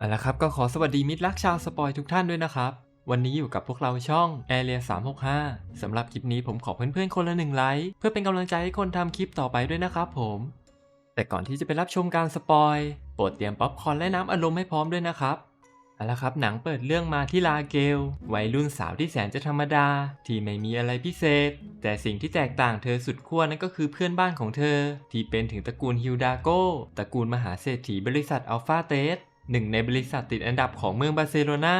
เอาละครับก็ขอสวัสดีมิตรรักชาวสปอยทุกท่านด้วยนะครับ วันนี้อยู่กับพวกเราช่อง a อ r e a 365สำหรับคลิปนี้ผมขอเพื่อนๆคนละหนึ่งไลค์เพื่อเป็นกำลังใจให้คนทำคลิปต่อไปด้วยนะครับผม แต่ก่อนที่จะไปรับชมการสปอยโปรดเตรียมป๊อปคอร์นและน้ำอารมณ์ให้พร้อมด้วยนะครับเอาละครับหนังเปิดเรื่องมาที่ลาเกล วัยรุ่นสาวที่แสนจะธรรมดา ที่ไม่มีอะไรพิเศษ แต่สิ่งที่แตกต่างเธอสุดขั้วนั่นก็คือเพื่อนบ้านของเธอ ที่เป็นถึงตระกูลฮิลดาโกตระกูลมหาเศรษฐีบริษัทอัลฟาเตส หนึ่งในบริษัทติดอันดับของเมืองบาร์เซโลนา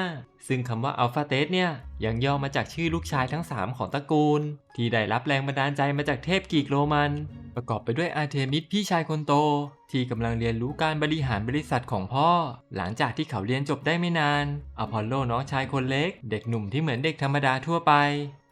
ซึ่งคำว่าอัลฟาเตสเนี่ย ยังย่อมาจากชื่อลูกชายทั้ง 3 ของตระกูล ที่ได้รับแรงบันดาลใจมาจากเทพกรีกโรมัน ประกอบไปด้วยอาร์เทมิสพี่ชายคนโต ที่กำลังเรียนรู้การบริหารบริษัทของพ่อ หลังจากที่เขาเรียนจบได้ไม่นาน อพอลโลน้องชายคนเล็ก เด็กหนุ่มที่เหมือนเด็กธรรมดาทั่วไป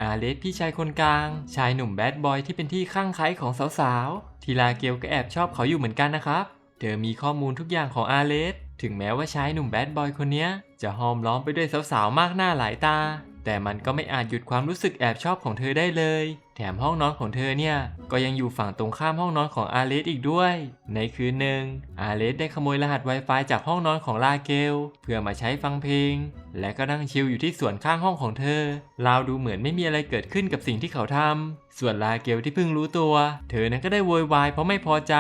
อาเลสพี่ชายคนกลาง ชายหนุ่มแบดบอยที่เป็นที่ข้างใคล้ของสาวๆทีลาเกลก็แอบชอบเขาอยู่เหมือนกันนะครับเธอมีข้อมูลทุกอย่างของอาเลส ถึงแม้ว่าชายหนุ่มแบดบอยคนนี้จะห้อมล้อมไปด้วยสาวๆมากหน้าหลายตา แต่มันก็ไม่อาจหยุดความรู้สึกแอบชอบของเธอได้เลย แถมห้องนอนของเธอเนี่ย ก็ยังอยู่ฝั่งตรงข้ามห้องนอนของอาเลสอีกด้วย ในคืนหนึ่ง อาเลสได้ขโมยรหัส Wi-Fi จากห้องนอนของลาเกล เพื่อมาใช้ฟังเพลง และก็นั่งชิลอยู่ที่สวนข้างห้องของเธอ ราวดูเหมือนไม่มีอะไรเกิดขึ้นกับสิ่งที่เขาทำ ส่วนลาเกลที่เพิ่งรู้ตัว เธอนั้นก็ได้โวยวายเพราะไม่พอใจ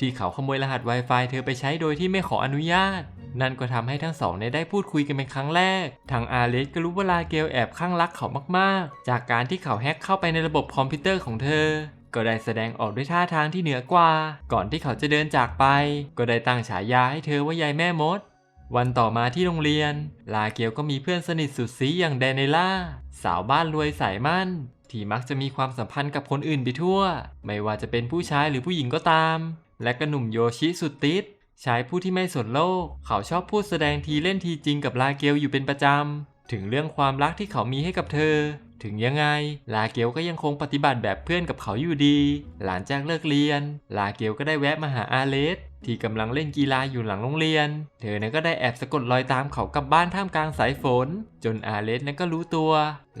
ที่เขาขโมยรหัส Wi-Fi เธอไปใช้โดยที่ไม่ขออนุญาต นั่นก็ทำให้ทั้งสองเนี่ยได้พูดคุยกันเป็นครั้งแรก ทางอาเลสก็รู้ว่าลาเกลแอบข้างรักเขามากๆ จากการที่เขาแฮ็กเข้าไปในระบบคอมพิวเตอร์ของเธอ ก็ได้แสดงออกด้วยท่าทางที่เหนือกว่า ก่อนที่เขาจะเดินจากไป ก็ได้ตั้งฉายาให้เธอว่ายายแม่มด วันต่อมาที่โรงเรียน ลาเกลก็มีเพื่อนสนิทสุดซีอย่างแดนเนล่า สาวบ้านรวยสายมั่นที่มักจะมีความสัมพันธ์กับคนอื่นไปทั่ว ไม่ว่าจะเป็นผู้ชายหรือผู้หญิงก็ตาม และก็หนุ่มโยชิสุดติด ชายผู้ที่ไม่สนโลก เขาชอบพูดแสดงทีเล่นทีจริงกับลาเกลอยู่เป็นประจำ ถึงเรื่องความรักที่เขามีให้กับเธอ ถึงยังไง ลาเกลก็ยังคงปฏิบัติแบบเพื่อนกับเขาอยู่ดี หลังจากเลิกเรียน ลาเกลก็ได้แวะมาหาอาเลสที่กำลังเล่นกีฬาอยู่หลังโรงเรียน เธอนั้นก็ได้แอบสะกดรอยตามเขากลับบ้านท่ามกลางสายฝน จนอาเลสนั้นก็รู้ตัว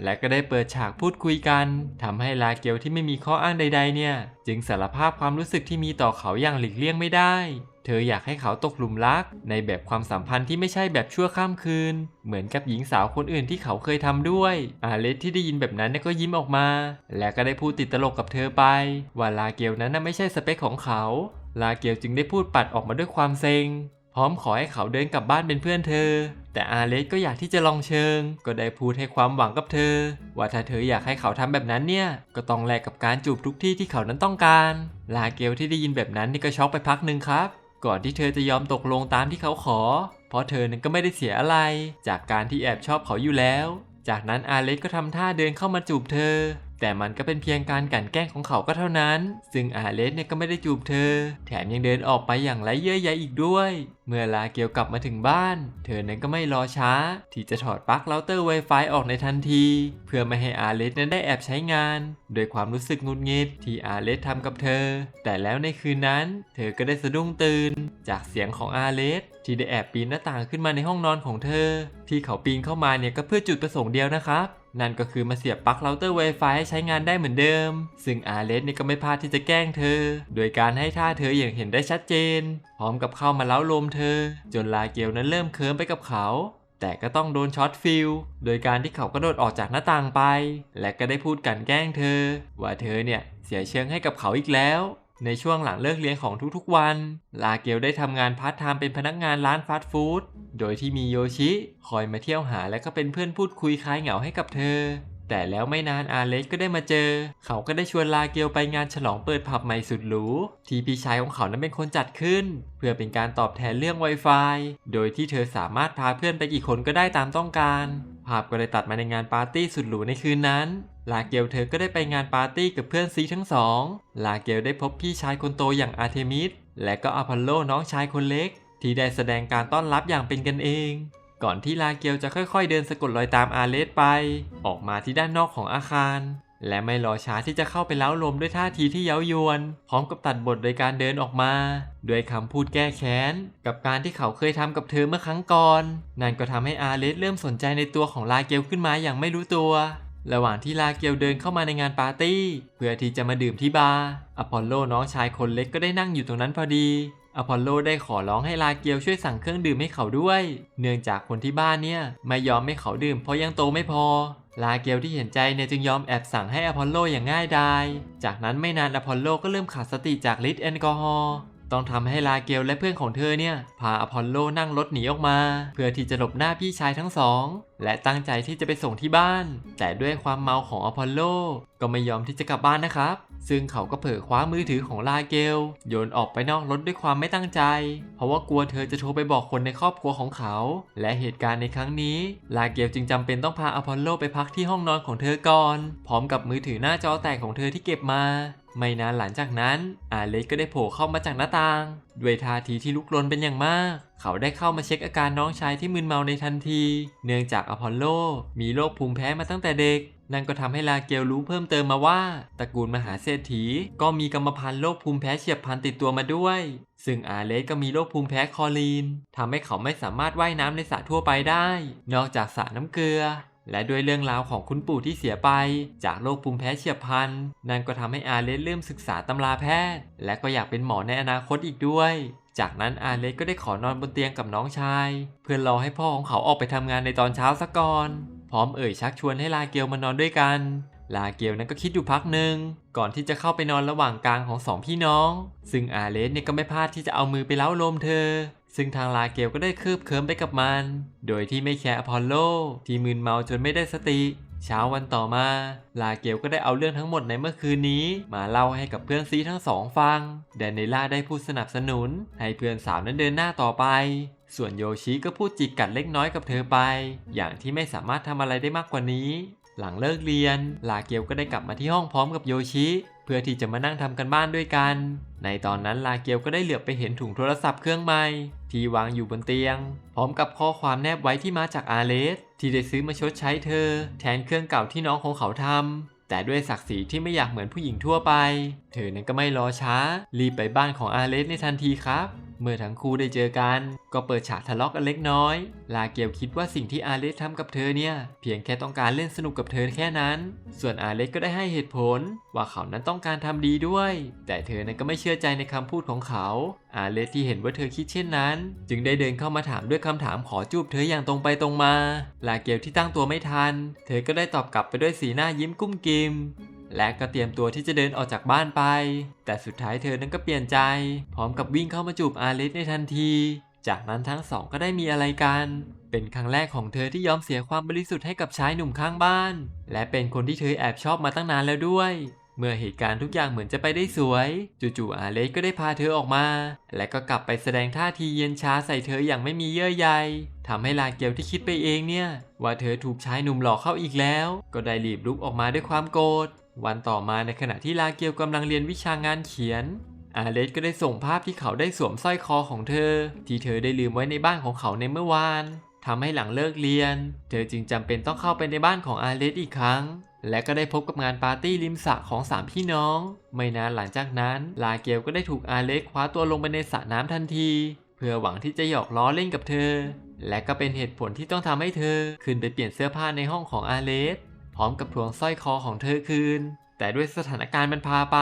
และก็ได้เปิดฉากพูดคุยกันทำให้ลาเกลที่ไม่มีข้ออ้างใด ๆ เนี่ย จึงสารภาพความรู้สึกที่มีต่อเขาอย่างหลีกเลี่ยงไม่ได้ เธออยากให้เขาตกหลุมรัก ในแบบความสัมพันธ์ที่ไม่ใช่แบบชั่วข้ามคืน เหมือนกับหญิงสาวคนอื่นที่เขาเคยทำด้วย อาเลสที่ได้ยินแบบนั้นก็ยิ้มออกมา และก็ได้พูดติดตลกกับเธอไป ว่าลาเกลนั้นไม่ใช่สเปคของเขา ลาเกลจึงได้พูดปัดออกมาด้วยความเซ็ง พร้อมขอให้เขาเดินกลับบ้านเป็นเพื่อนเธอ แต่อาเลสก็อยากที่จะลองเชิง ก็ได้พูดให้ความหวังกับเธอ ว่าถ้าเธออยากให้เขาทำแบบนั้นเนี่ย ก็ต้องแลกกับการจูบทุกที่ที่เขานั้นต้องการ ลาเกลที่ได้ยินแบบนั้นนี่ก็ช็อกไปพักหนึ่งครับ ก่อนที่เธอจะยอมตกลงตามที่เขาขอ เพราะเธอนั้นก็ไม่ได้เสียอะไร จากการที่แอบชอบเขาอยู่แล้ว จากนั้นอาเล็กก็ทำท่าเดินเข้ามาจูบเธอ แต่มันก็เป็นเพียงการกลั่นแกล้งของเขาก็เท่านั้น ซึ่งอาเลสเนี่ยก็ไม่ได้จูบเธอ แถมยังเดินออกไปอย่างไร้เยื่อใยอีกด้วย เมื่อลาเกียวกลับมาถึงบ้าน เธอนั้นก็ไม่รอช้า ที่จะถอดปลั๊กเราเตอร์ Wi-Fi ออกในทันที เพื่อไม่ให้อาเลสนั้นได้แอบใช้งานโดยความรู้สึกงุนงิดที่อาเลสทำกับเธอ แต่แล้วในคืนนั้น เธอก็ได้สะดุ้งตื่น จากเสียงของอาเลสที่ได้แอบปีนหน้าต่างขึ้นมาในห้องนอนของเธอ ที่เขาปีนเข้ามาเนี่ยก็เพื่อจุดประสงค์เดียวนะครับ นั่นก็คือมาเสียบปลั๊กเราเตอร์ Wi-Fi ให้ใช้งานได้เหมือนเดิม ซึ่งอาเลสเนี่ก็ไม่พลาดที่จะแกล้งเธอ โดยการให้ท่าเธออย่างเห็นได้ชัดเจน พร้อมกับเข้ามาเล้าลมเธอ จนลาเกลนั้นเริ่มเคิร์มไปกับเขา แต่ก็ต้องโดนช็อตฟิลโดยการที่เขากระโดดออกจากหน้าต่างไป และก็ได้พูดกลันแกล้งเธอ ว่าเธอเนี่ยเสียเชิงให้กับเขาอีกแล้ว ในช่วงหลังเลิกเรียนของทุกๆวัน ลาเกลได้ทำงานพาร์ทไทม์เป็นพนักงานร้านฟาสต์ฟู้ด โดยที่มีโยชิคอยมาเที่ยวหาและก็เป็นเพื่อนพูดคุยคลายเหงาให้กับเธอ แต่แล้วไม่นานอาเล็กก็ได้มาเจอ เขาก็ได้ชวนลาเกลไปงานฉลองเปิดผับใหม่สุดหรู ที่พี่ชายของเขานั้นเป็นคนจัดขึ้น เพื่อเป็นการตอบแทนเรื่อง Wi-Fi โดยที่เธอสามารถพาเพื่อนไปกี่คนก็ได้ตามต้องการ ภาพก็เลยตัดมาในงานปาร์ตี้สุดหรูในคืนนั้น ลาเกลเธอก็ได้ไปงานปาร์ตี้กับเพื่อนซีทั้งสอง ลาเกลได้พบพี่ชายคนโตอย่างอาร์เทมิส และก็อพอลโลน้องชายคนเล็ก ที่ได้แสดงการต้อนรับอย่างเป็นกันเอง ก่อนที่ลาเกลจะค่อยๆ เดินสะกดรอยตามอาเลสไป ออกมาที่ด้านนอกของอาคาร และไม่รอช้าที่จะเข้าไปเล้าลมด้วยท่าทีที่เย้ายวน พร้อมกับตัดบทโดยการเดินออกมา ด้วยคำพูดแก้แค้น กับการที่เขาเคยทำกับเธอเมื่อครั้งก่อน นั่นก็ทำให้อาเลสเริ่มสนใจในตัวของลาเกลขึ้นมาอย่างไม่รู้ตัว ระหว่างที่ลาเกลเดินเข้ามาในงานปาร์ตี้ เพื่อที่จะมาดื่มที่บาร์อพอลโลน้องชายคนเล็กก็ได้นั่งอยู่ตรงนั้นพอดีอพอลโลได้ขอร้องให้ลาเกียวช่วยสั่งเครื่องดื่มให้เขาด้วย เนื่องจากคนที่บ้านเนี่ยไม่ยอมให้เขาดื่มเพราะยังโตไม่พอ ลาเกียวที่เห็นใจเนี่ยจึงยอมแอบสั่งให้อพอลโลอย่างง่ายดาย จากนั้นไม่นานอพอลโลก็เริ่มขาดสติจากฤทธิ์แอลกอฮอล์ ต้องทำให้ลาเกลและเพื่อนของเธอเนี่ยพาอพอลโลนั่งรถหนีออกมา เพื่อที่จะหลบหน้าพี่ชายทั้งสอง และตั้งใจที่จะไปส่งที่บ้าน แต่ด้วยความเมาของอพอลโลก็ไม่ยอมที่จะกลับบ้านนะครับ ซึ่งเขาก็เผลอคว้ามือถือของลาเกลโยนออกไปนอกรถด้วยความไม่ตั้งใจ เพราะว่ากลัวเธอจะโทรไปบอกคนในครอบครัวของเขา และเหตุการณ์ในครั้งนี้ ลาเกลจึงจำเป็นต้องพาอพอลโลไปพักที่ห้องนอนของเธอก่อน พร้อมกับมือถือหน้าจอแตกของเธอที่เก็บมา ไม่นานหลังจากนั้นอาเล็กก็ได้โผล่เข้ามาจากหน้าต่าง ด้วยท่าทีที่ลุกลนเป็นอย่างมาก เขาได้เข้ามาเช็คอาการน้องชายที่มึนเมาในทันที เนื่องจากอพอลโล มีโรคภูมิแพ้มาตั้งแต่เด็ก นั่นก็ทำให้ลาเกลรู้เพิ่มเติมมาว่าตระกูลมหาเศรษฐี ก็มีกรรมพันธุ์โรคภูมิแพ้เฉียบพลันติดตัวมาด้วย ซึ่งอาเลสก็มีโรคภูมิแพ้คอรีนทำให้เขาไม่สามารถว่ายน้ำในสระทั่วไปได้ นอกจากสระน้ำเกลือ และด้วยเรื่องราวของคุณปู่ที่เสียไป จากโรคภูมิแพ้เฉียบพลันนั่นก็ทำให้อาเลสเริ่มศึกษาตำราแพทย์ และก็อยากเป็นหมอในอนาคตอีกด้วย จากนั้นอาเลสก็ได้ขอนอนบนเตียงกับน้องชาย เพื่อรอให้พ่อของเขาออกไปทำงานในตอนเช้าซะก่อน พร้อมเอ่ยชักชวนให้ลาเกลมานอนด้วยกัน ลาเกลนั้นก็คิดอยู่พักหนึ่งก่อนที่จะเข้าไปนอนระหว่างกลางของสองพี่น้อง ซึ่งอาเลสเนี่ยก็ไม่พลาดที่จะเอามือไปเล้าลมเธอ ซึ่งทางลาเกลก็ได้คืบเคิมไปกับมัน โดยที่ไม่แคร์อพอลโล ที่มึนเมาจนไม่ได้สติเช้าวันต่อมา ลาเกลก็ได้เอาเรื่องทั้งหมดในเมื่อคืนนี้ มาเล่าให้กับเพื่อนซีทั้งสองฟัง แดนเนล่าได้พูดสนับสนุน ให้เพื่อนสาวนั้นเดินหน้าต่อไป ส่วนโยชิก็พูดจิกกัดเล็กน้อยกับเธอไป อย่างที่ไม่สามารถทำอะไรได้มากกว่านี้ หลังเลิกเรียน ลาเกลก็ได้กลับมาที่ห้องพร้อมกับโยชิ เพื่อที่จะมานั่งทำกันบ้านด้วยกัน ในตอนนั้นลาเกลก็ได้เหลือบไปเห็นถุงโทรศัพท์เครื่องใหม่ ที่วางอยู่บนเตียง พร้อมกับข้อความแนบไว้ที่มาจากอาเลส ที่ได้ซื้อมาชดใช้เธอ แทนเครื่องเก่าที่น้องของเขาทำแต่ด้วยศักดิ์ศรีที่ไม่อยากเหมือนผู้หญิงทั่วไป เธอนั้นก็ไม่รอช้า รีบไปบ้านของอาเลสในทันทีครับ เมื่อทั้งคู่ได้เจอกัน ก็เปิดฉากทะเลาะกันเล็กน้อย ลาเกลคิดว่าสิ่งที่อาเลสทำกับเธอเนี่ย เพียงแค่ต้องการเล่นสนุกกับเธอแค่นั้น ส่วนอาเลสก็ได้ให้เหตุผล ว่าเขานั้นต้องการทำดีด้วย แต่เธอนั้นก็ไม่เชื่อใจในคำพูดของเขา อาเลสที่เห็นว่าเธอคิดเช่นนั้น จึงได้เดินเข้ามาถามด้วยคำถามขอจูบเธออย่างตรงไปตรงมา ลาเกลที่ตั้งตัวไม่ทัน เธอก็ได้ตอบกลับไปด้วยสีหน้ายิ้มกุ้มกิม และก็เตรียมตัวที่จะเดินออกจากบ้านไป แต่สุดท้ายเธอนั้นก็เปลี่ยนใจ พร้อมกับวิ่งเข้ามาจูบอาเลสในทันที จากนั้นทั้งสองก็ได้มีอะไรกัน เป็นครั้งแรกของเธอที่ยอมเสียความบริสุทธิ์ให้กับชายหนุ่มข้างบ้าน และเป็นคนที่เธอแอบชอบมาตั้งนานแล้วด้วยเมื่อเหตุการณ์ทุกอย่างเหมือนจะไปได้สวย จู่ๆอาเลสก็ได้พาเธอออกมา และก็กลับไปแสดงท่าทีเย็นชาใส่เธออย่างไม่มีเยื่อใยทำให้ลาเกลที่คิดไปเองเนี่ย ว่าเธอถูกชายหนุ่มหลอกเข้าอีกแล้ว ก็ได้รีบลุกออกมาด้วยความโกรธ วันต่อมาในขณะที่ลาเกียวกำลังเรียนวิชางานเขียน อาเลสก็ได้ส่งภาพที่เขาได้สวมสร้อยคอของเธอ ที่เธอได้ลืมไว้ในบ้านของเขาในเมื่อวานทำให้หลังเลิกเรียน เธอจึงจำเป็นต้องเข้าไปในบ้านของอาเลสอีกครั้ง และก็ได้พบกับงานปาร์ตี้ริมสระของสามพี่น้อง ไม่นานหลังจากนั้น ลาเกลก็ได้ถูกอาเลสคว้าตัวลงไปในสระน้ำทันที เพื่อหวังที่จะหยอกล้อเล่นกับเธอ และก็เป็นเหตุผลที่ต้องทำให้เธอ ขึ้นไปเปลี่ยนเสื้อผ้าในห้องของอาเลส พร้อมกับทวงสร้อยคอของเธอคืน แต่ด้วยสถานการณ์มันพาไป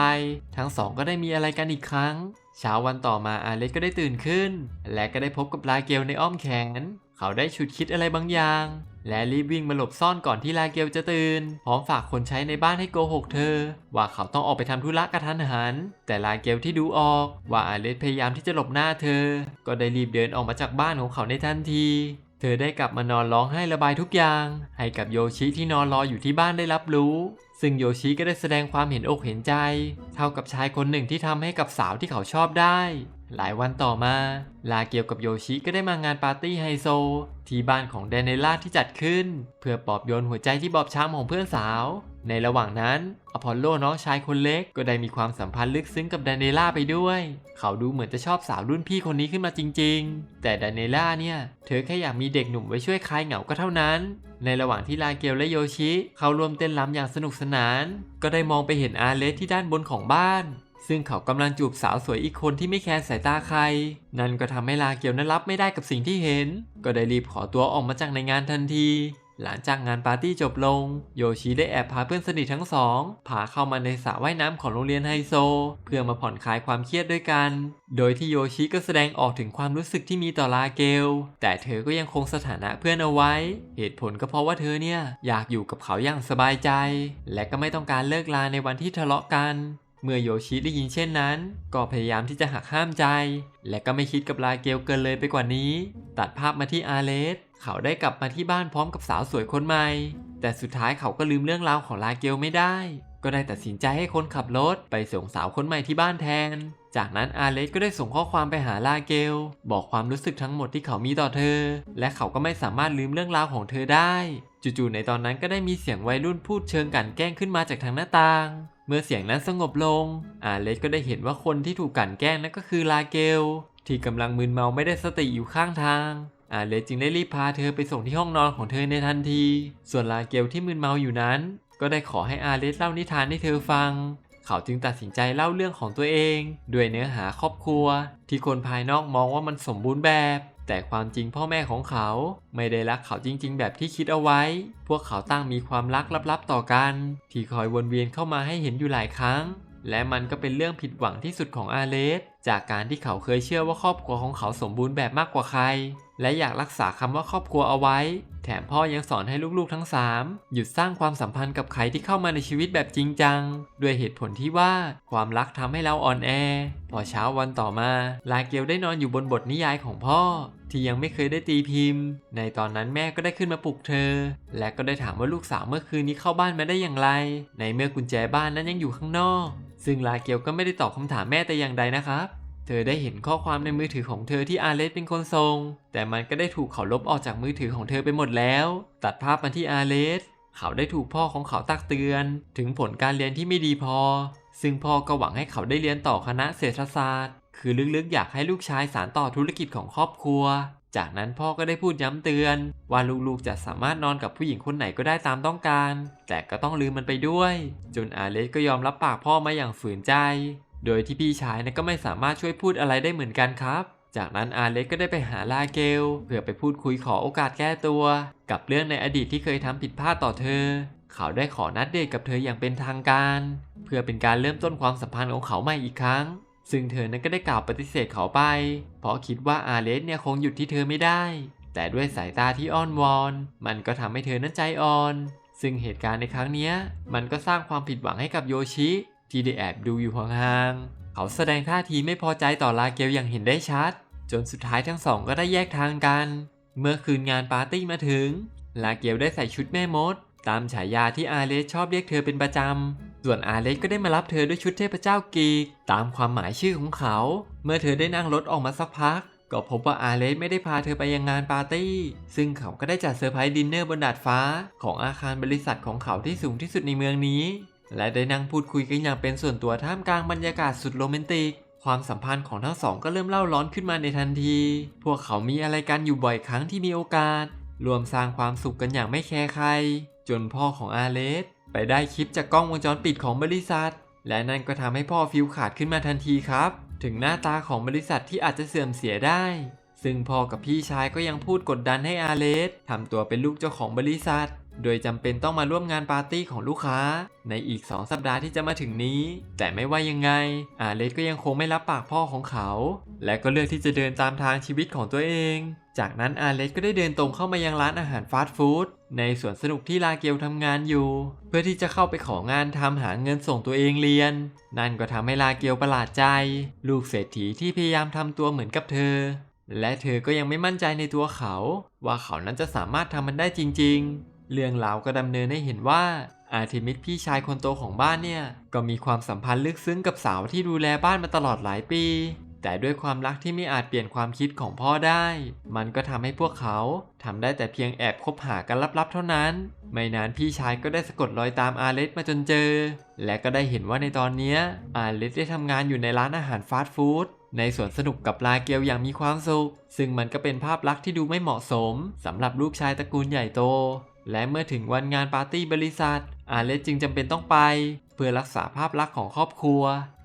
ทั้งสองก็ได้มีอะไรกันอีกครั้ง เช้าวันต่อมาอาเล็กก็ได้ตื่นขึ้น และก็ได้พบกับลาเกลในอ้อมแขน เขาได้ฉุดคิดอะไรบางอย่าง และรีบวิ่งมาหลบซ่อนก่อนที่ลาเกลจะตื่น พร้อมฝากคนใช้ในบ้านให้โกหกเธอ ว่าเขาต้องออกไปทำธุระกระทันหัน แต่ลาเกลที่ดูออกว่าอาเลสพยายามที่จะหลบหน้าเธอ ก็ได้รีบเดินออกมาจากบ้านของเขาในทันที เธอได้กลับมานอนร้องไห้ระบายทุกอย่าง ให้กับโยชิที่นอนรออยู่ที่บ้านได้รับรู้ ซึ่งโยชิก็ได้แสดงความเห็นอกเห็นใจ เท่ากับชายคนหนึ่งที่ทำให้กับสาวที่เขาชอบได้ หลายวันต่อมา ลาเกียวกับโยชิก็ได้มางานปาร์ตี้ไฮโซ ที่บ้านของแดนเนล่าที่จัดขึ้น เพื่อปลอบโยนหัวใจที่บอบช้ำของเพื่อนสาว ในระหว่างนั้นอพอลโลน้องชายคนเล็กก็ได้มีความสัมพันธ์ลึกซึ้งกับแดนเนล่าไปด้วย เขาดูเหมือนจะชอบสาวรุ่นพี่คนนี้ขึ้นมาจริง ๆ แต่แดนเนล่าเนี่ย เธอแค่อยากมีเด็กหนุ่มไว้ช่วยคลายเหงาก็เท่านั้น ในระหว่างที่ลาเกลและโยชิเขาร่วมเต้นรำอย่างสนุกสนาน ก็ได้มองไปเห็นอาเลสที่ด้านบนของบ้าน ซึ่งเขากำลังจูบสาวสวยอีกคนที่ไม่แคร์สายตาใคร นั่นก็ทำให้ลาเกียวนั้นรับไม่ได้กับสิ่งที่เห็น ก็ได้รีบขอตัวออกมาจากในงานทันที หลังจากงานปาร์ตี้จบลง โยชิได้แอบพาเพื่อนสนิททั้งสองพาเข้ามาในสระว่ายน้ำของโรงเรียนไฮโซ เพื่อมาผ่อนคลายความเครียดด้วยกัน โดยที่โยชิก็แสดงออกถึงความรู้สึกที่มีต่อลาเกล แต่เธอก็ยังคงสถานะเพื่อนเอาไว้ เหตุผลก็เพราะว่าเธอเนี่ยอยากอยู่กับเขาอย่างสบายใจ และก็ไม่ต้องการเลิกลาในวันที่ทะเลาะกันเมื่อโยชิได้ยินเช่นนั้น ก็พยายามที่จะหักห้ามใจ และก็ไม่คิดกับลาเกลเกินเลยไปกว่านี้ ตัดภาพมาที่อาเลส เขาได้กลับมาที่บ้านพร้อมกับสาวสวยคนใหม่ แต่สุดท้ายเขาก็ลืมเรื่องราวของลาเกลไม่ได้ ก็ได้ตัดสินใจให้คนขับรถไปส่งสาวคนใหม่ที่บ้านแทน จากนั้นอาเลสก็ได้ส่งข้อความไปหาลาเกล บอกความรู้สึกทั้งหมดที่เขามีต่อเธอ และเขาก็ไม่สามารถลืมเรื่องราวของเธอได้ จู่ๆในตอนนั้นก็ได้มีเสียงวัยรุ่นพูดเชิงกลั่นแกล้งขึ้นมาจากทางหน้าต่างเมื่อเสียงนั้นสงบลง อาเลสก็ได้เห็นว่าคนที่ถูกกลั่นแกล้งนั่นก็คือลาเกล ที่กำลังมึนเมาไม่ได้สติอยู่ข้างทาง อาเลสจึงได้รีบพาเธอไปส่งที่ห้องนอนของเธอในทันที ส่วนลาเกลที่มึนเมาอยู่นั้น ก็ได้ขอให้อาเลสเล่านิทานให้เธอฟัง เขาจึงตัดสินใจเล่าเรื่องของตัวเอง ด้วยเนื้อหาครอบครัว ที่คนภายนอกมองว่ามันสมบูรณ์แบบ แต่ความจริงพ่อแม่ของเขา ไม่ได้รักเขาจริง ๆ แบบที่คิดเอาไว้ พวกเขาตั้งมีความรักลับๆต่อกัน ที่คอยวนเวียนเข้ามาให้เห็นอยู่หลายครั้ง และมันก็เป็นเรื่องผิดหวังที่สุดของอาเลสจากการที่เขาเคยเชื่อว่าครอบครัวของเขาสมบูรณ์แบบมากกว่าใคร และอยากรักษาคำว่าครอบครัวเอาไว้ แถมพ่อยังสอนให้ลูกๆทั้ง 3 หยุดสร้างความสัมพันธ์กับใครที่เข้ามาในชีวิตแบบจริงจัง ด้วยเหตุผลที่ว่าความรักทำให้เราอ่อนแอ พอเช้าวันต่อมา ลาเกลได้นอนอยู่บนบทนิยายของพ่อ ที่ยังไม่เคยได้ตีพิมพ์ ในตอนนั้นแม่ก็ได้ขึ้นมาปลุกเธอ และก็ได้ถามว่าลูกสาวเมื่อคืนนี้เข้าบ้านมาได้อย่างไร ในเมื่อกุญแจบ้านนั้นยังอยู่ข้างนอก ซึ่งลาเกลก็ไม่ได้ตอบคำถามแม่แต่อย่างใดนะครับ เธอได้เห็นข้อความในมือถือของเธอที่อาเลสเป็นคนส่ง แต่มันก็ได้ถูกเขาลบออกจากมือถือของเธอไปหมดแล้ว ตัดภาพมาที่อาเลส เขาได้ถูกพ่อของเขาตักเตือน ถึงผลการเรียนที่ไม่ดีพอ ซึ่งพ่อก็หวังให้เขาได้เรียนต่อคณะเศรษฐศาสตร์ คือลึกๆอยากให้ลูกชายสานต่อธุรกิจของครอบครัว จากนั้นพ่อก็ได้พูดย้ำเตือน ว่าลูกๆจะสามารถนอนกับผู้หญิงคนไหนก็ได้ตามต้องการ แต่ก็ต้องลืมมันไปด้วย จนอาเลสก็ยอมรับปากพ่อมาอย่างฝืนใจ โดยที่พี่ชายเนี่ยก็ไม่สามารถช่วยพูดอะไรได้เหมือนกันครับ จากนั้นอาเล็กก็ได้ไปหาลาเกล เพื่อไปพูดคุยขอโอกาสแก้ตัว กับเรื่องในอดีตที่เคยทำผิดพลาดต่อเธอ เขาได้ขอนัดเดทกับเธออย่างเป็นทางการ เพื่อเป็นการเริ่มต้นความสัมพันธ์ของเขาใหม่อีกครั้ง ซึ่งเธอนั้นก็ได้กล่าวปฏิเสธเขาไป เพราะคิดว่าอาเลสเนี่ยคงหยุดที่เธอไม่ได้ แต่ด้วยสายตาที่อ้อนวอน มันก็ทำให้เธอนั้นใจอ่อนซึ่งเหตุการณ์ในครั้งนี้มันก็สร้างความผิดหวังให้กับโยชิ ที่ได้แอบดูอยู่ห่างๆ เขาแสดงท่าทีไม่พอใจต่อลาเกลอย่างเห็นได้ชัด จนสุดท้ายทั้งสองก็ได้แยกทางกัน เมื่อคืนงานปาร์ตี้มาถึง ลาเกลได้ใส่ชุดแม่มด ตามฉายาที่อาเลสชอบเรียกเธอเป็นประจำ ส่วนอาเลสก็ได้มารับเธอด้วยชุดเทพเจ้ากีก ตามความหมายชื่อของเขา เมื่อเธอได้นั่งรถออกมาสักพัก ก็พบว่าอาเลสไม่ได้พาเธอไปยังงานปาร์ตี้ ซึ่งเขาก็ได้จัดเซอร์ไพรส์ดินเนอร์บนดาดฟ้า ของอาคารบริษัทของเขาที่สูงที่สุดในเมืองนี้ และได้นั่งพูดคุยกันอย่างเป็นส่วนตัวท่ามกลางบรรยากาศสุดโรแมนติก ความสัมพันธ์ของทั้งสองก็เริ่มเล่าร้อนขึ้นมาในทันที พวกเขามีอะไรกันอยู่บ่อยครั้งที่มีโอกาส รวมสร้างความสุขกันอย่างไม่แคร์ใคร จนพ่อของอาเลสไปได้คลิปจากกล้องวงจรปิดของบริษัท และนั่นก็ทำให้พ่อฟิวขาดขึ้นมาทันทีครับ ถึงหน้าตาของบริษัทที่อาจจะเสื่อมเสียได้ ซึ่งพ่อกับพี่ชายก็ยังพูดกดดันให้อาเลสทำตัวเป็นลูกเจ้าของบริษัท โดยจำเป็นต้องมาร่วมงานปาร์ตี้ของลูกค้า ในอีก 2 สัปดาห์ที่จะมาถึงนี้ แต่ไม่ว่ายังไง อาเลสก็ยังคงไม่รับปากพ่อของเขา และก็เลือกที่จะเดินตามทางชีวิตของตัวเอง จากนั้นอาเลสก็ได้เดินตรงเข้ามายังร้านอาหารฟาสต์ฟู้ดในสวนสนุกที่ลาเกลทำงานอยู่ เพื่อที่จะเข้าไปของานทำหาเงินส่งตัวเองเรียน นั่นก็ทำให้ลาเกลประหลาดใจ ลูกเศรษฐีที่พยายามทำตัวเหมือนกับเธอและเธอก็ยังไม่มั่นใจในตัวเขา ว่าเขานั้นจะสามารถทำมันได้จริง ๆ เรื่องราวก็ดำเนินให้เห็นว่าอาร์เทมิสพี่ชายคนโตของบ้านเนี่ยก็มีความสัมพันธ์ลึกซึ้งกับสาวที่ดูแลบ้านมาตลอดหลายปี แต่ด้วยความรักที่ไม่อาจเปลี่ยนความคิดของพ่อได้ มันก็ทำให้พวกเขาทำได้แต่เพียงแอบคบหากันลับๆเท่านั้น ไม่นานพี่ชายก็ได้สะกดรอยตามอาเลสมาจนเจอ และก็ได้เห็นว่าในตอนนี้อาเลสได้ทำงานอยู่ในร้านอาหารฟาสต์ฟู้ดในสวนสนุกกับลาเกลอย่างมีความสุข ซึ่งมันก็เป็นภาพลักษณ์ที่ดูไม่เหมาะสมสำหรับลูกชายตระกูลใหญ่โต และเมื่อถึงวันงานปาร์ตี้บริษัท อาเลสจึงจำเป็นต้องไป เพื่อรักษาภาพลักษณ์ของครอบครัว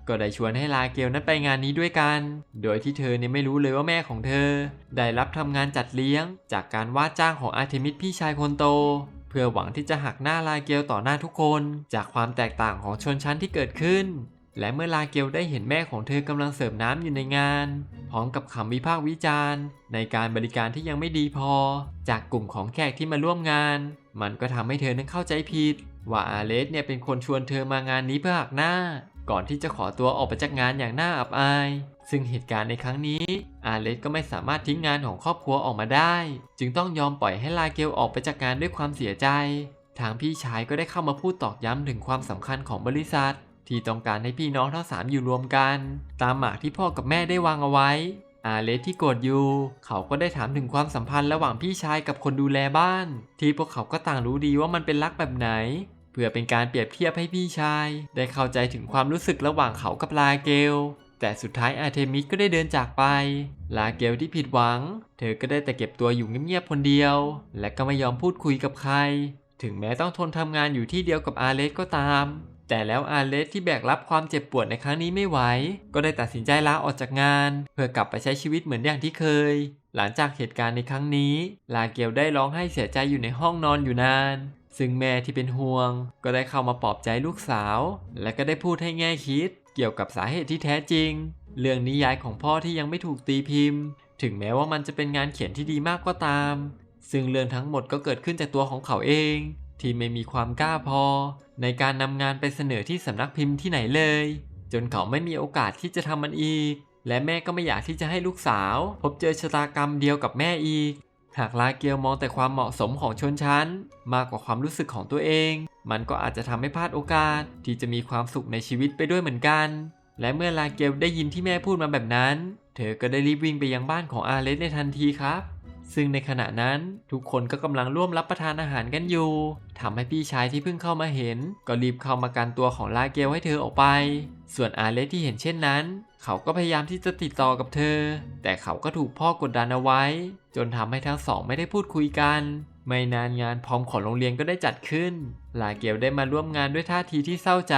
ก็ได้ชวนให้ลาเกลนั้นไปงานนี้ด้วยกัน โดยที่เธอเนี่ยไม่รู้เลยว่าแม่ของเธอ ได้รับทำงานจัดเลี้ยง จากการว่าจ้างของอาร์เทมิสพี่ชายคนโต เพื่อหวังที่จะหักหน้าลาเกลต่อหน้าทุกคน จากความแตกต่างของชนชั้นที่เกิดขึ้น และเมื่อลาเกลได้เห็นแม่ของเธอกำลังเสิร์ฟน้ำอยู่ในงาน พร้อมกับคำวิพากษ์วิจารณ์ ในการบริการที่ยังไม่ดีพอ จากกลุ่มของแขกที่มาร่วมงาน มันก็ทำให้เธอนั้นเข้าใจผิด ว่าอาเลสเนี่ยเป็นคนชวนเธอมางานนี้เพื่อหักหน้า ก่อนที่จะขอตัวออกไปจากงานอย่างน่าอับอาย ซึ่งเหตุการณ์ในครั้งนี้ อาเลสก็ไม่สามารถทิ้งงานของครอบครัวออกมาได้ จึงต้องยอมปล่อยให้ลาเกลออกไปจากงานด้วยความเสียใจ ทางพี่ชายก็ได้เข้ามาพูดตอกย้ำถึงความสำคัญของบริษัท ที่ต้องการให้พี่น้องทั้งสามอยู่รวมกัน ตามหมากที่พ่อกับแม่ได้วางเอาไว้ อาเลสที่โกรธอยู่เขาก็ได้ถามถึงความสัมพันธ์ระหว่างพี่ชายกับคนดูแลบ้าน ที่พวกเขาก็ต่างรู้ดีว่ามันเป็นรักแบบไหน เพื่อเป็นการเปรียบเทียบให้พี่ชาย ได้เข้าใจถึงความรู้สึกระหว่างเขากับลาเกลแต่สุดท้ายอาเทมิสก็ได้เดินจากไป ลาเกลที่ผิดหวัง เธอก็ได้แต่เก็บตัวอยู่เงียบๆคนเดียว และก็ไม่ยอมพูดคุยกับใคร ถึงแม้ต้องทนทำงานอยู่ที่เดียวกับอาเลสก็ตาม แต่แล้วอาเลสที่แบกรับความเจ็บปวดในครั้งนี้ไม่ไหว ก็ได้ตัดสินใจลาออกจากงาน เพื่อกลับไปใช้ชีวิตเหมือนอย่างที่เคย หลังจากเหตุการณ์ในครั้งนี้ ลาเกลได้ร้องไห้เสียใจอยู่ในห้องนอนอยู่นาน ซึ่งแม่ที่เป็นห่วง ก็ได้เข้ามาปลอบใจลูกสาว และก็ได้พูดให้แง่คิด เกี่ยวกับสาเหตุที่แท้จริง เรื่องนิยายของพ่อที่ยังไม่ถูกตีพิมพ์ ถึงแม้ว่ามันจะเป็นงานเขียนที่ดีมากก็ตาม ซึ่งเรื่องทั้งหมดก็เกิดขึ้นจากตัวของเขาเอง ที่ไม่มีความกล้าพอ ในการนำงานไปเสนอที่สำนักพิมพ์ที่ไหนเลย จนเขาไม่มีโอกาสที่จะทำมันอีก และแม่ก็ไม่อยากที่จะให้ลูกสาว พบเจอชะตากรรมเดียวกับแม่อีก หากลาเกียวมองแต่ความเหมาะสมของชนชั้น มากกว่าความรู้สึกของตัวเอง มันก็อาจจะทำให้พลาดโอกาส ที่จะมีความสุขในชีวิตไปด้วยเหมือนกัน และเมื่อลาเกลได้ยินที่แม่พูดมาแบบนั้น เธอก็ได้รีบวิ่งไปยังบ้านของอาเลสในทันทีครับ ซึ่งในขณะนั้นทุกคนก็กำลังร่วมรับประทานอาหารกันอยู่ทำให้พี่ชายที่เพิ่งเข้ามาเห็น ก็รีบเข้ามากันตัวของลาเกลให้เธอออกไป ส่วนอาเลสที่เห็นเช่นนั้น เขาก็พยายามที่จะติดต่อกับเธอ แต่เขาก็ถูกพ่อกดดันเอาไว้ จนทำให้ทั้งสองไม่ได้พูดคุยกัน ไม่นานงานพร้อมของโรงเรียนก็ได้จัดขึ้น ลาเกลได้มาร่วมงานด้วยท่าทีที่เศร้าใจ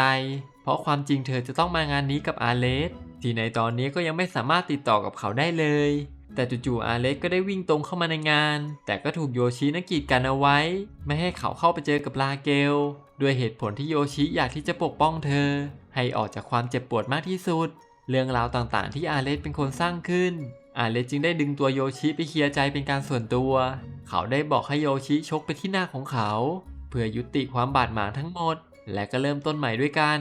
เพราะความจริงเธอจะต้องมางานนี้กับอาเลสที่ในตอนนี้ก็ยังไม่สามารถติดต่อกับเขาได้เลย แต่จู่ๆอาเล็กก็ได้วิ่งตรงเข้ามาในงาน แต่ก็ถูกโยชินักกีดกันเอาไว้ ไม่ให้เขาเข้าไปเจอกับลาเกล ด้วยเหตุผลที่โยชิอยากที่จะปกป้องเธอ ให้ออกจากความเจ็บปวดมากที่สุด เรื่องราวต่างๆ ที่อาเลสเป็นคนสร้างขึ้น อาเลสจึงได้ดึงตัวโยชิไปเคลียร์ใจเป็นการส่วนตัว เขาได้บอกให้โยชิชกไปที่หน้าของเขา เพื่อยุติความบาดหมางทั้งหมด และก็เริ่มต้นใหม่ด้วยกัน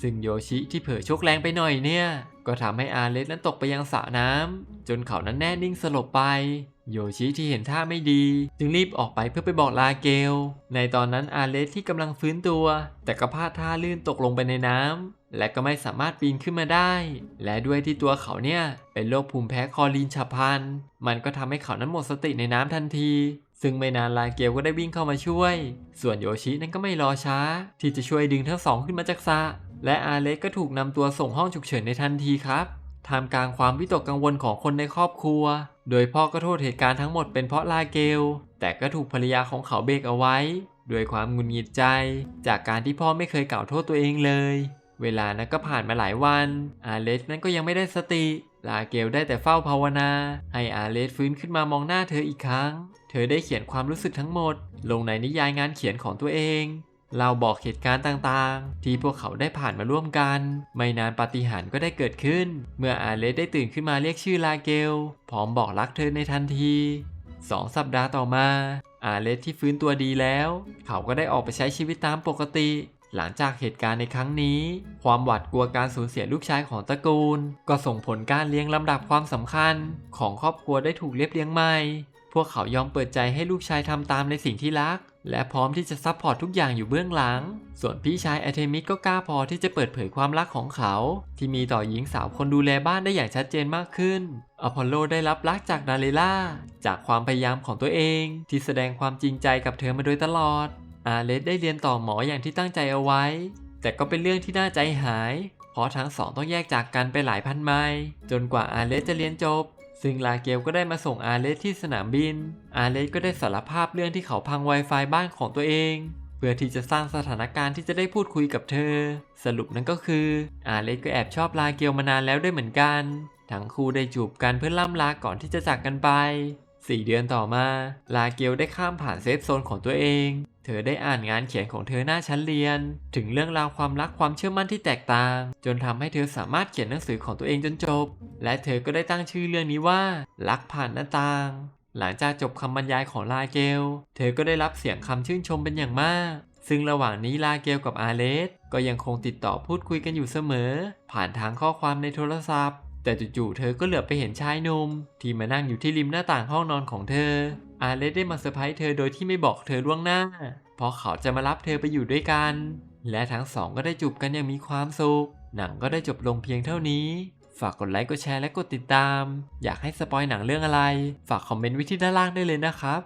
ซึ่งโยชิที่เผลอชกแรงไปหน่อยเนี่ย ก็ทำให้อาเลสนั้นตกไปยังสระน้ำจนเขานั้นแน่นิ่งสลบไป โยชิที่เห็นท่าไม่ดี จึงรีบออกไปเพื่อไปบอกลาเกล ในตอนนั้นอาเลสที่กำลังฟื้นตัว แต่ก็พลาดท่าลื่นตกลงไปในน้ำและก็ไม่สามารถปีนขึ้นมาได้ และด้วยที่ตัวเขาเนี่ยเป็นโรคภูมิแพ้คอลีนฉับพลัน มันก็ทำให้เขานั้นหมดสติในน้ำทันทีซึ่งไม่นานลาเกลก็ได้วิ่งเข้ามาช่วย ส่วนโยชินั้นก็ไม่รอช้า ที่จะช่วยดึงทั้งสองขึ้นมาจากสระ และอาเล็กก็ถูกนำตัวส่งห้องฉุกเฉินในทันทีครับท่ามกลางความวิตกกังวลของคนในครอบครัว โดยพ่อก็โทษเหตุการณ์ทั้งหมดเป็นเพราะลาเกล แต่ก็ถูกภรรยาของเขาเบรกเอาไว้ ด้วยความหงุดหงิดใจ จากการที่พ่อไม่เคยกล่าวโทษตัวเองเลย เวลานั้นก็ผ่านมาหลายวัน อาเลสนั้นก็ยังไม่ได้สติ ลาเกลได้แต่เฝ้าภาวนา ให้อาเลสฟื้นขึ้นมามองหน้าเธออีกครั้ง เธอได้เขียนความรู้สึกทั้งหมด ลงในนิยายงานเขียนของตัวเอง เราบอกเหตุการณ์ต่างๆ ที่พวกเขาได้ผ่านมาร่วมกัน ไม่นานปาฏิหาริย์ก็ได้เกิดขึ้น เมื่ออาเลสได้ตื่นขึ้นมาเรียกชื่อลาเกล พร้อมบอกรักเธอในทันทีสองสัปดาห์ต่อมา อาเลสที่ฟื้นตัวดีแล้ว เขาก็ได้ออกไปใช้ชีวิตตามปกติ หลังจากเหตุการณ์ในครั้งนี้ ความหวาดกลัวการสูญเสียลูกชายของตระกูล ก็ส่งผลการเลี้ยงลำดับความสำคัญ ของครอบครัวได้ถูกเรียบเรียงใหม่ พวกเขายอมเปิดใจให้ลูกชายทำตามในสิ่งที่รัก และพร้อมที่จะซัพพอร์ตทุกอย่างอยู่เบื้องหลัง ส่วนพี่ชายอเทมิสก็กล้าพอที่จะเปิดเผยความรักของเขา ที่มีต่อหญิงสาวคนดูแลบ้านได้อย่างชัดเจนมากขึ้น อพอลโลได้รับรักจากนาเรล่าจากความพยายามของตัวเอง ที่แสดงความจริงใจกับเธอมาโดยตลอด อาเลสได้เรียนต่อหมออย่างที่ตั้งใจเอาไว้ แต่ก็เป็นเรื่องที่น่าใจหาย เพราะทั้งสองต้องแยกจากกันไปหลายพันไมล์จนกว่าอาเลสจะเรียนจบ ซึ่งลาเกลก็ได้มาส่งอาเลสที่สนามบิน อาเลสก็ได้สารภาพเรื่องที่เขาพัง Wi-Fi บ้านของตัวเอง เพื่อที่จะสร้างสถานการณ์ที่จะได้พูดคุยกับเธอ สรุปนั้นก็คือ อาเลสก็แอบชอบลาเกียวมานานแล้วด้วยเหมือนกัน ทั้งคู่ได้จูบกันเพื่อล่ำลาก่อนที่จะจากกันไปสี่เดือนต่อมา ลาเกียวได้ข้ามผ่านเซฟโซนของตัวเอง เธอได้อ่านงานเขียนของเธอหน้าชั้นเรียน ถึงเรื่องราวความรักความเชื่อมั่นที่แตกต่าง จนทำให้เธอสามารถเขียนหนังสือของตัวเองจนจบ และเธอก็ได้ตั้งชื่อเรื่องนี้ว่า รักผ่านหน้าต่าง หลังจากจบคำบรรยายของลาเกล เธอก็ได้รับเสียงคำชื่นชมเป็นอย่างมากซึ่งระหว่างนี้ลาเกลกับอาเลสก็ยังคงติดต่อพูดคุยกันอยู่เสมอ ผ่านทางข้อความในโทรศัพท์ แต่จู่ๆเธอก็เหลือบไปเห็นชายหนุ่มที่มานั่งอยู่ที่ริมหน้าต่างห้องนอนของเธอ อาเลสได้มาเซอร์ไพรส์เธอโดยที่ไม่บอกเธอล่วงหน้า เพราะเขาจะมารับเธอไปอยู่ด้วยกัน และทั้งสองก็ได้จูบกันอย่างมีความสุข หนังก็ได้จบลงเพียงเท่านี้ ฝากกดไลค์ กดแชร์ และกดติดตาม อยากให้สปอยหนังเรื่องอะไร ฝากคอมเมนต์ไว้ที่ด้านล่างได้เลยนะครับ